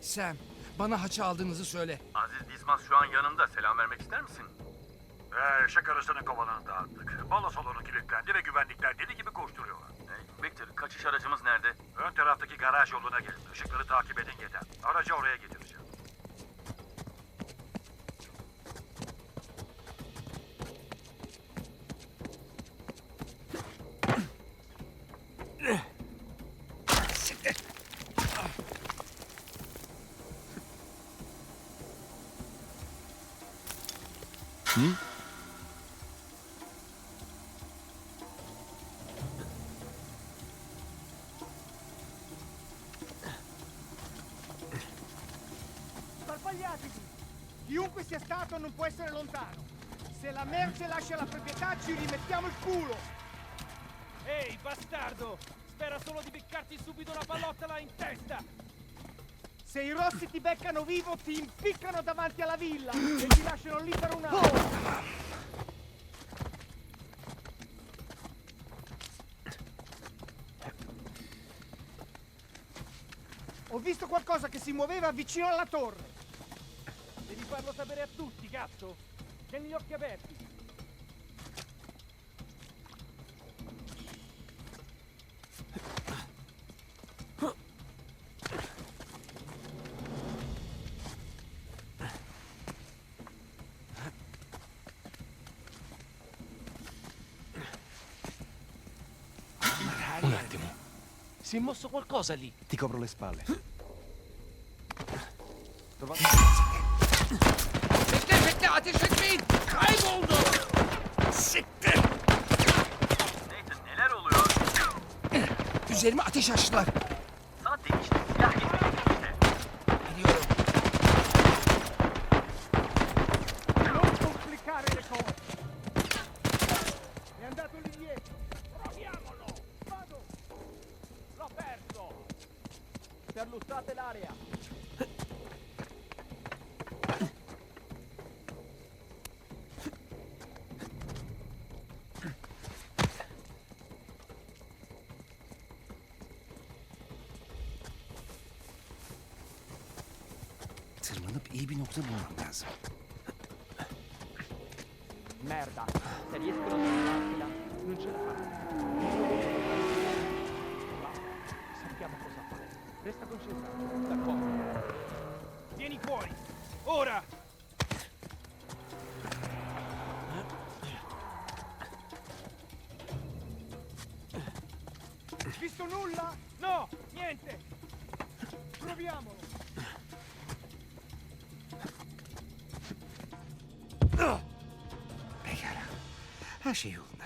Sam, bana haçı aldığınızı söyle. Aziz Dizmaz şu an yanımda. Selam vermek ister misin? Ee, şakarısının kovanını dağıttık. Balo salonu kilitlendi ve güvenlikler deli gibi koşturuyorlar. Ee, Victor, kaçış aracımız nerede? Ön taraftaki garaj yoluna gelin. Işıkları takip edin yeter. Aracı oraya getireceğim. Sparpagliatevi! Chiunque sia stato non può essere lontano. Se la merce lascia la proprietà ci rimettiamo il culo. Ehi, bastardo! Spera solo di beccarti subito una pallottola in testa! Se i rossi ti beccano vivo ti impiccano davanti alla villa e ti lasciano lì per una ora. Ho visto qualcosa che si muoveva vicino alla torre. Devi farlo sapere a tutti, cazzo! Tieni gli occhi aperti! Si è mosso qualcosa lì. Ti copro le spalle. Bekle bekle ateş etmeyin. Kayboldu. Siktir. Nathan, neler oluyor? Üzerime ateş açtılar. Iyi bir nokta bulmam lazım. Merda! Se riescono a trovartela, non ce la faranno. Sappiamo cosa fare. Resta concentrato, d'accordo? Vieni fuori! Ora! Visto nulla? No! Niente! Proviamolo. Pekala. Her şey yolunda.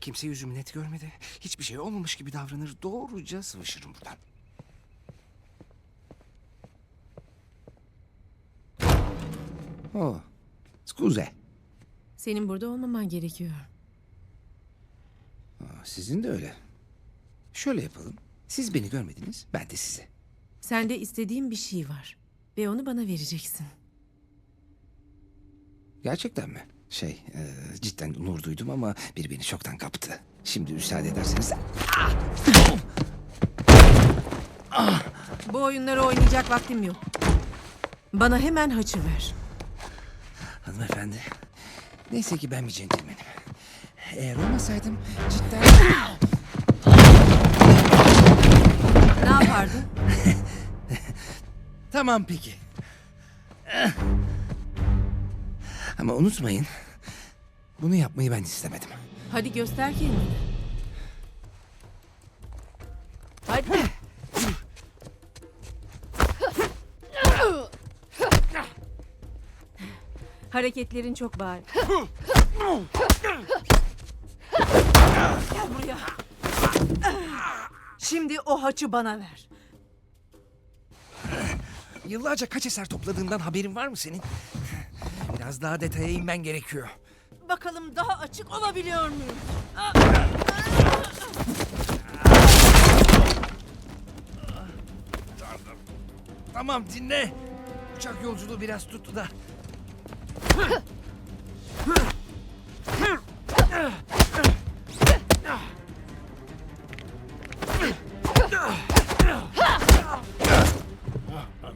Kimse yüzümü net görmedi. Hiçbir şey olmamış gibi davranır. Doğruca sıvışırım buradan. Oh. Scuze. Senin burada olmaman gerekiyor. Aa, Sizin de öyle. Şöyle yapalım. Siz beni görmediniz, ben de sizi. Sende istediğim bir şey var. Ve onu bana vereceksin. Gerçekten mi? Şey, e, cidden onur duydum ama biri beni çoktan kaptı. Şimdi müsaade ederseniz... Bu oyunları oynayacak vaktim yok. Bana hemen haçı ver. Hanımefendi, neyse ki ben bir centilmenim. Eğer olmasaydım cidden... Ne yapardın? Tamam peki. Ama unutmayın, bunu yapmayı ben istemedim. Hadi göster kendini. Hadi. Hareketlerin çok bariz. Gel buraya. Şimdi o haçı bana ver. Yıllarca kaç eser topladığından haberin var mı senin? Biraz daha detaya inmen gerekiyor. Bakalım daha açık olabiliyor muyum? Tamam dinle. Uçak yolculuğu biraz tuttu da.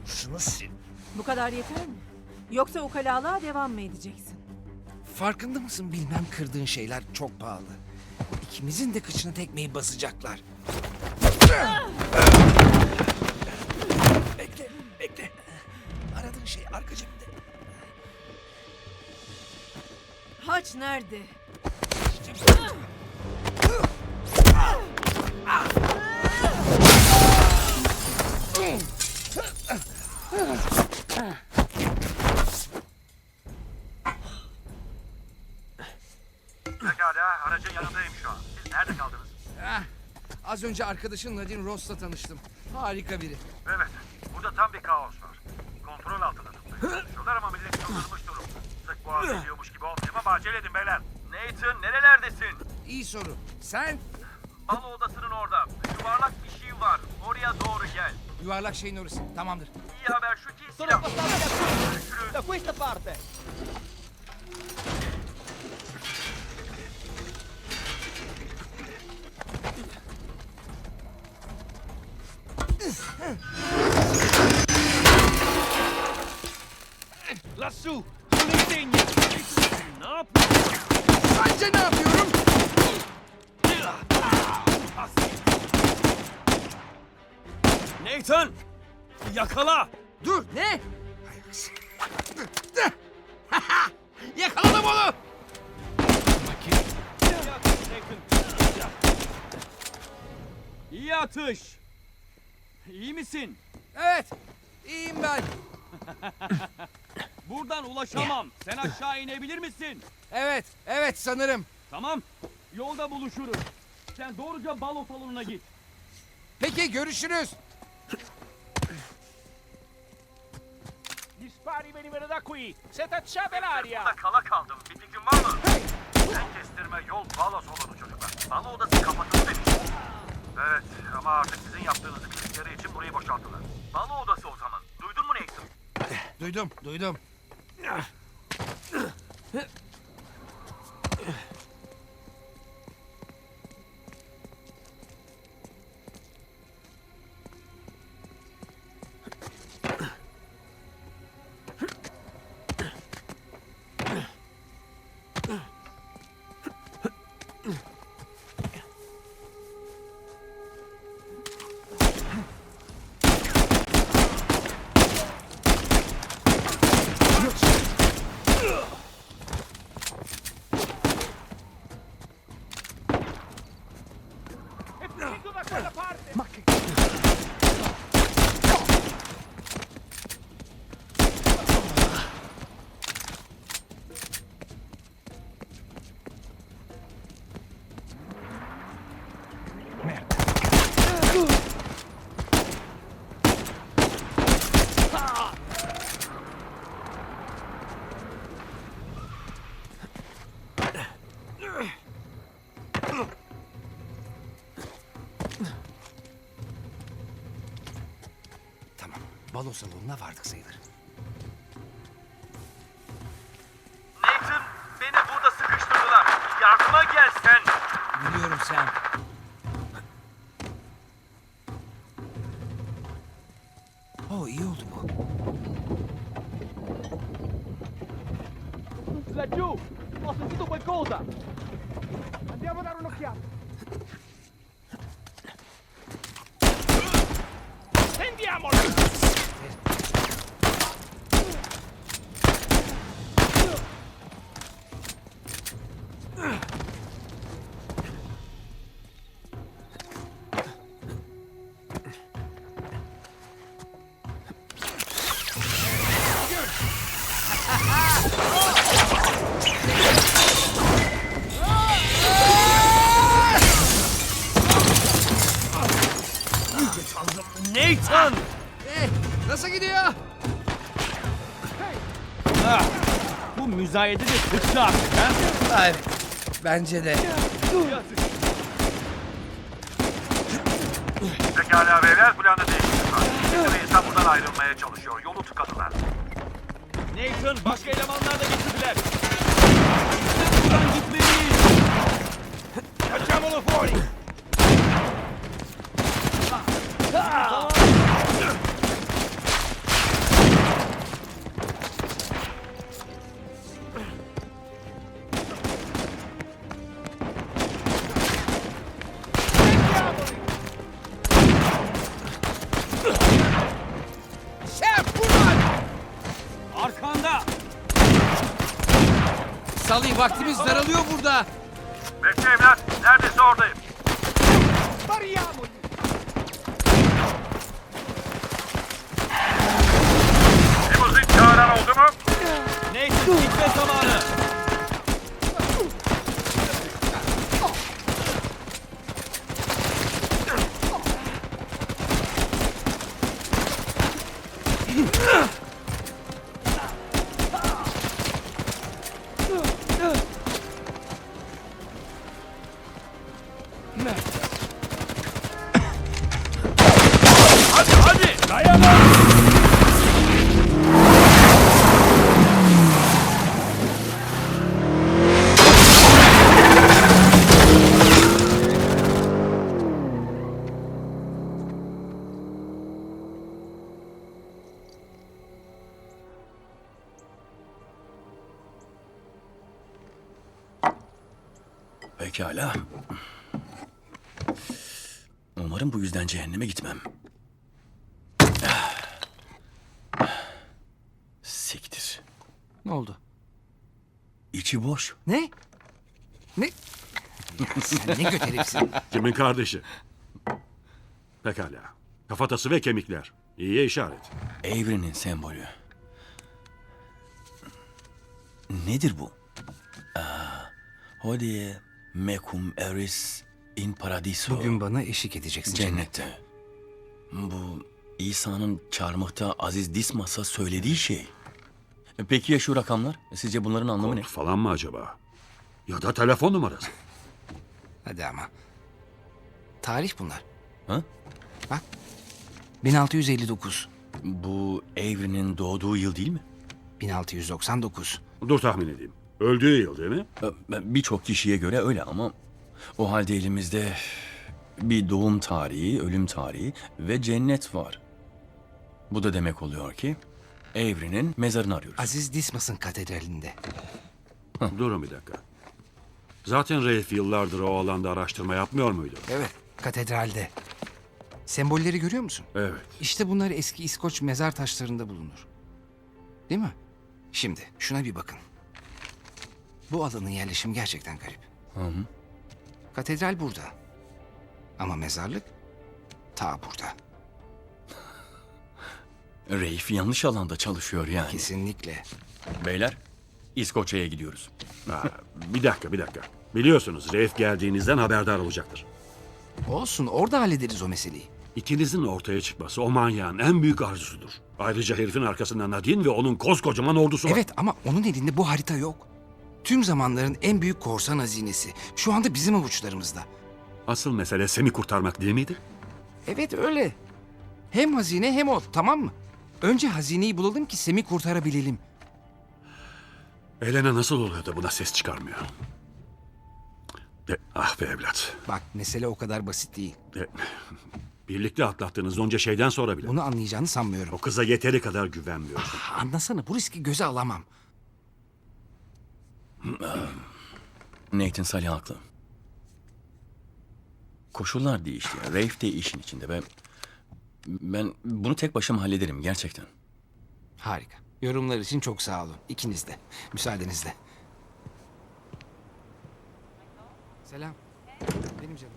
Şunu sil. Bu kadar yeter mi? Yoksa ukalalığa devam mı edeceksin? Farkında mısın bilmem kırdığın şeyler çok pahalı. İkimizin de kıçına tekmeyi basacaklar. bekle, bekle. Aradığın şey arka cebinde. Haç nerede? Yanındayım şu an. Siz nerede kaldınız? Ah, az önce arkadaşın Nadine Ross'la tanıştım. Harika biri. Evet, burada tam bir kaos var. Kontrol altında tutmaya çalışıyorlar ama millet çıldırmış durumda. Sık boğaz ediyormuş gibi olmayayım ama acele edin beyler. Nathan nerelerdesin? İyi soru. Sen Balo odasının orada. Yuvarlak bir şey var. Oraya doğru gel. yuvarlak şeyin orası. Tamamdır. İyi haber şu ki Sono silah... da qui! Da questa parte! Lassù! Sull'insegna! No! Sence ne yapıyorum? Nathan! Yakala! Dur ne? Yakaladım onu. İyi atış! İyi misin? Evet. iyiyim ben. Buradan ulaşamam. Sen aşağı inebilir misin? Evet, evet sanırım. Tamam. Yolda buluşuruz. Sen doğruca balo salonuna git. Peki görüşürüz. Gli spari venivano da qui! Se tacciate l'aria! Burada kala kaldım. Bir fikrin var mı? En kestirme yol balo salonu çocuklar. Balo odası kapatıldı demiş. Evet ama artık sizin yaptığınızı bildikleri için burayı boşalttılar. Balo odası o zaman. Duydun mu Nathan? Duydum, duydum. È balo salonuna vardık sayılır. Nathan beni burada sıkıştırdılar. Yardıma gel sen. Biliyorum sen. Oh iyi oldu bu. Laggiù! Ho sentito qualcosa! Andiamo a dare un'occhiata! Nasıl gidiyor? Ah, bu müzayede de sıçtı artık ha? Hayır, bence de. Pekala beyler planı değiştirdiler. Bir insan buradan ayrılmaya çalışıyor. Yolu tıkadılar. Nathan başka elemanlar da getirdiler. Buradan gitmeliyiz. Facciamolo Arkanda! Salih vaktimiz daralıyor burada. Bekle evlat. Neredeyse oradayım. Limuzin çağıran oldu mu? Neyse gitme zamanı. Pekala. Umarım bu yüzden cehenneme gitmem. Siktir. Ne oldu? İçi boş. Ne? Ne? Ya sen ne herifsin. Kimin kardeşi? Pekala. Kafatası ve kemikler. İyiye işaret. Evrenin sembolü. Nedir bu? Aa, hodie mecum eris in paradiso. Bugün bana eşlik edeceksin cennet. Cennette. Bu İsa'nın çarmıhta Aziz Dismas'a söylediği şey. Peki ya şu rakamlar? Sizce bunların anlamı ne? Kod falan mı acaba? Ya da telefon numarası. Hadi ama. Tarih bunlar. Ha? Bak. 1659. Bu Avery'nin doğduğu yıl değil mi? 1699. Dur tahmin edeyim. Öldüğü yıl değil mi? Birçok kişiye göre öyle ama o halde elimizde bir doğum tarihi, ölüm tarihi ve cennet var. Bu da demek oluyor ki Avery'nin mezarını arıyoruz. Aziz Dismas'ın katedralinde. Durun bir dakika. Zaten Rafe yıllardır o alanda araştırma yapmıyor muydu? Evet. Katedralde. Sembolleri görüyor musun? Evet. İşte bunlar eski İskoç mezar taşlarında bulunur. Değil mi? Şimdi şuna bir bakın. Bu alanın yerleşimi gerçekten garip. Katedral burada. Ama mezarlık ta burada. Reif yanlış alanda çalışıyor yani. Kesinlikle. Beyler, İskoçya'ya gidiyoruz. Ha, bir dakika bir dakika. Biliyorsunuz Rafe geldiğinizden haberdar olacaktır. Olsun orada hallederiz o meseleyi. İkinizin ortaya çıkması o manyağın en büyük arzusudur. Ayrıca herifin arkasında Nadine ve onun koskocaman ordusu var. Evet ama onun elinde bu harita yok. Tüm zamanların en büyük korsan hazinesi. Şu anda bizim avuçlarımızda. Asıl mesele seni kurtarmak değil miydi? Evet öyle. Hem hazine hem o tamam mı? Önce hazineyi bulalım ki Sem'i kurtarabilelim. Elena nasıl oluyor da buna ses çıkarmıyor? De, ah be evlat. Bak mesele o kadar basit değil. De, birlikte atlattığınız onca şeyden sonra bile. Bunu anlayacağını sanmıyorum. O kıza yeteri kadar güvenmiyorsun. Anlasana bu riski göze alamam. Nathan Salih haklı. Koşullar değişti. Rafe de işin içinde. Ben, ben bunu tek başıma hallederim gerçekten. Harika. Yorumlar için çok sağ olun. İkiniz de. Müsaadenizle. Selam. Benim canım.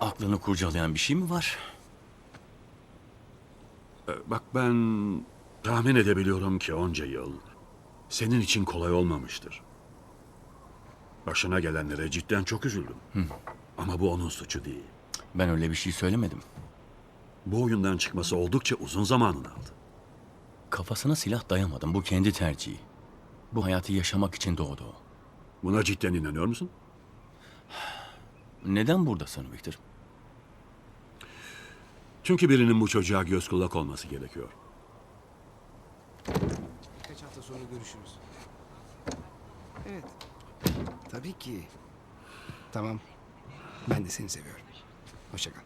Aklını kurcalayan bir şey mi var? Ee, Bak ben tahmin edebiliyorum ki onca yıl senin için kolay olmamıştır. Başına gelenlere cidden çok üzüldüm. Ama bu onun suçu değil. Ben öyle bir şey söylemedim. Bu oyundan çıkması oldukça uzun zamanını aldı. Kafasına silah dayamadım. Bu kendi tercihi. Bu hayatı yaşamak için doğdu o. Buna cidden inanıyor musun? Neden buradasın Victor? Çünkü birinin bu çocuğa göz kulak olması gerekiyor. Birkaç hafta sonra görüşürüz. Evet. Tabii ki. Tamam. Ben de seni seviyorum. Hoşça kal.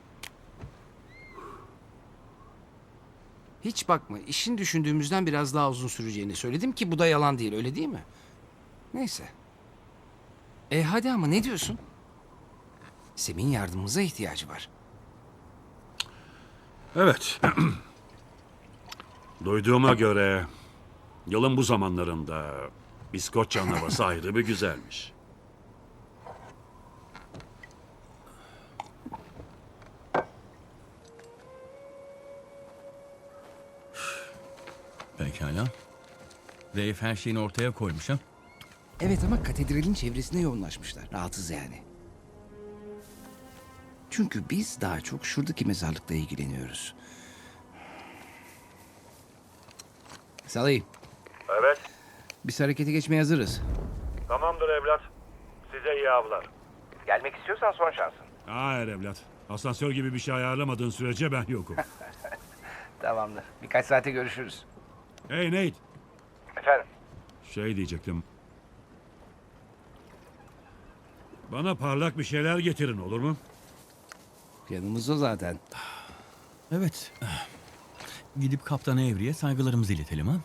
Hiç bakma. işin düşündüğümüzden biraz daha uzun süreceğini söyledim ki bu da yalan değil. Öyle değil mi? Neyse. E hadi ama ne diyorsun? Sem'in yardımımıza ihtiyacı var. Evet. Duyduğuma göre yılın bu zamanlarında İskoçya'nın havası ayrı bir güzelmiş. Pekala. Dave her şeyini ortaya koymuş ha. Evet ama katedralin çevresine yoğunlaşmışlar. Rahatsız yani. Çünkü biz daha çok şuradaki mezarlıkla ilgileniyoruz. Salih, Evet. biz harekete geçmeye hazırız. Tamamdır evlat. Size iyi avlar. Gelmek istiyorsan son şansın. Hayır evlat. Asansör gibi bir şey ayarlamadığın sürece ben yokum. Tamamdır. Birkaç saate görüşürüz. hey Nate. Efendim? Şey diyecektim. Bana parlak bir şeyler getirin olur mu? Yanımızda zaten. Evet. Gidip Kaptan Avery'e saygılarımızı iletelim ha.